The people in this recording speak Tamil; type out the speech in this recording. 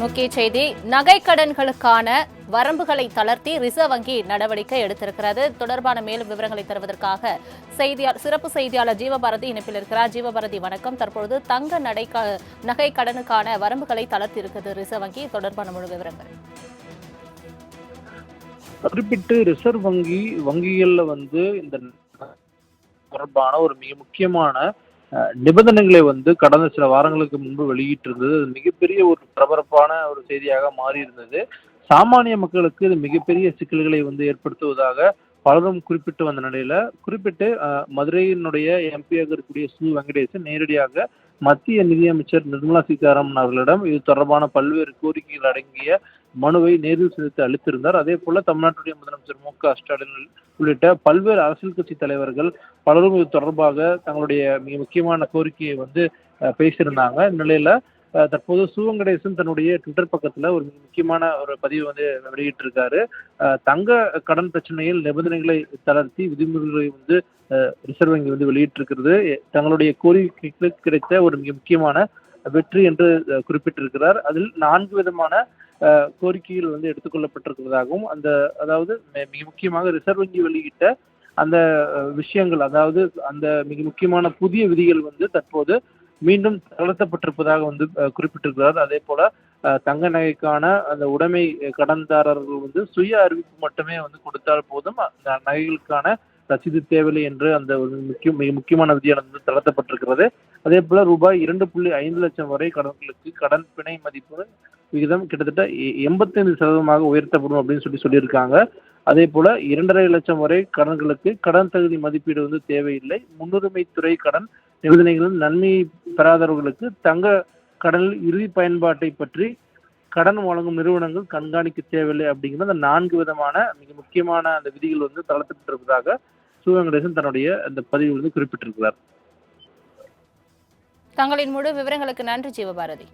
முக்கிய செய்தி நகை கடன்களுக்கான வரம்புகளை தளர்த்தி ரிசர்வ் வங்கி நடவடிக்கை எடுத்திருக்கிறது. தொடர்பான மேலும் விவரங்களை தருவதற்காக செய்தியாளர் சிறப்பு செய்தியாளர் ஜீவபாரதி இணைப்பில் இருக்கிறார். ஜீவபாரதி வணக்கம். தற்பொழுது தங்க நடை க- நகை கடனுக்கான வரம்புகளை தளர்த்தி இருக்கிறது ரிசர்வ் வங்கி. தொடர்பான முழு விவரங்கள். குறிப்பிட்டு ரிசர்வ் வங்கி வங்கிகளில் வந்து இந்த தொடர்பான ஒரு மிக முக்கியமான நிபந்தனைகளை வந்து கடந்த சில வாரங்களுக்கு முன்பு வெளியிட்டிருந்தது. அது மிகப்பெரிய ஒரு பரபரப்பான ஒரு செய்தியாக மாறி இருந்தது சாமானிய மக்களுக்கு இது மிகப்பெரிய சிக்கல்களை வந்து ஏற்படுத்துவதாக பலரும் குறிப்பிட்டு வந்த நிலையில குறிப்பிட்டு மதுரையினுடைய எம்பியாக இருக்கக்கூடிய சு வெங்கடேசன் நேரடியாக மத்திய நிதியமைச்சர் நிர்மலா சீதாராமன் அவர்களிடம் இது தொடர்பான பல்வேறு கோரிக்கைகள் அடங்கிய மனுவை நேரில் செலுத்தி அளித்திருந்தார். அதே போல தமிழ்நாட்டுடைய முதலமைச்சர் மு க ஸ்டாலின் உள்ளிட்ட பல்வேறு அரசியல் கட்சி தலைவர்கள் பலரும் இது தொடர்பாக தங்களுடைய மிக முக்கியமான கோரிக்கையை வந்து பேசியிருந்தாங்க. இந்நிலையில தற்போது சிவங்கடேசன் தன்னுடைய ட்விட்டர் பக்கத்துல ஒரு முக்கியமான ஒரு பதிவு வந்து வெளியிட்டு இருக்காரு தங்க கடன் பிரச்சனையில் நிபந்தனைகளை தளர்த்தி விதிமுறைகளை வந்து ரிசர்வ் வங்கி வந்து வெளியிட்டிருக்கிறது. தங்களுடைய கோரிக்கைகளுக்கு கிடைத்த ஒரு மிக முக்கியமான வெற்றி என்று குறிப்பிட்டிருக்கிறார். அதில் நான்கு விதமான கோரிக்கைகள் வந்து எடுத்துக்கொள்ளப்பட்டிருக்கிறதாகவும் அந்த அதாவது மிக முக்கியமாக ரிசர்வ் வங்கி வெளியிட்ட அந்த விஷயங்கள் அதாவது அந்த மிக முக்கியமான புதிய விதிகள் வந்து தற்போது மீண்டும் தளர்த்தப்பட்டிருப்பதாக வந்து குறிப்பிட்டிருக்கிறார். அதே போல தங்க நகைக்கான அந்த உடைமை கடன்தாரர்கள் வந்து சுய அறிவிப்பு மட்டுமே வந்து கொடுத்தால் போதும் அந்த நகைகளுக்கான ரசீது தேவையில்லை என்று அந்த ஒரு முக்கிய மிக முக்கியமான விதியானது வந்து தளர்த்தப்பட்டிருக்கிறது. அதே போல ரூபாய் இரண்டு புள்ளி ஐந்து லட்சம் வரை கடன்களுக்கு கடன் பிணை மதிப்பு விகிதம் கிட்டத்தட்ட எ- எண்பத்தைந்து சதவீதமாக உயர்த்தப்படும் அப்படின்னு சொல்லி சொல்லியிருக்காங்க. அதே போல இரண்டரை லட்சம் வரை கடன்களுக்கு கடன் தகுதி மதிப்பீடு வந்து தேவையில்லை. முன்னுரிமை துறை கடன் நிபந்தனைகளில் நன்மை பெறாதவர்களுக்கு தங்க கடனில் இறுதி பயன்பாட்டை பற்றி கடன் வழங்கும் நிறுவனங்கள் கண்காணிக்க தேவையில்லை அப்படிங்கிற அந்த நான்கு விதமான மிக முக்கியமான அந்த விதிகள் வந்து தளர்த்தப்பட்டிருப்பதாக சிவவெங்கடேசன் தன்னுடைய அந்த பதிவில் வந்து குறிப்பிட்டிருக்கிறார். தங்களின் முழு விவரங்களுக்கு நன்றி ஜீவபாரதி.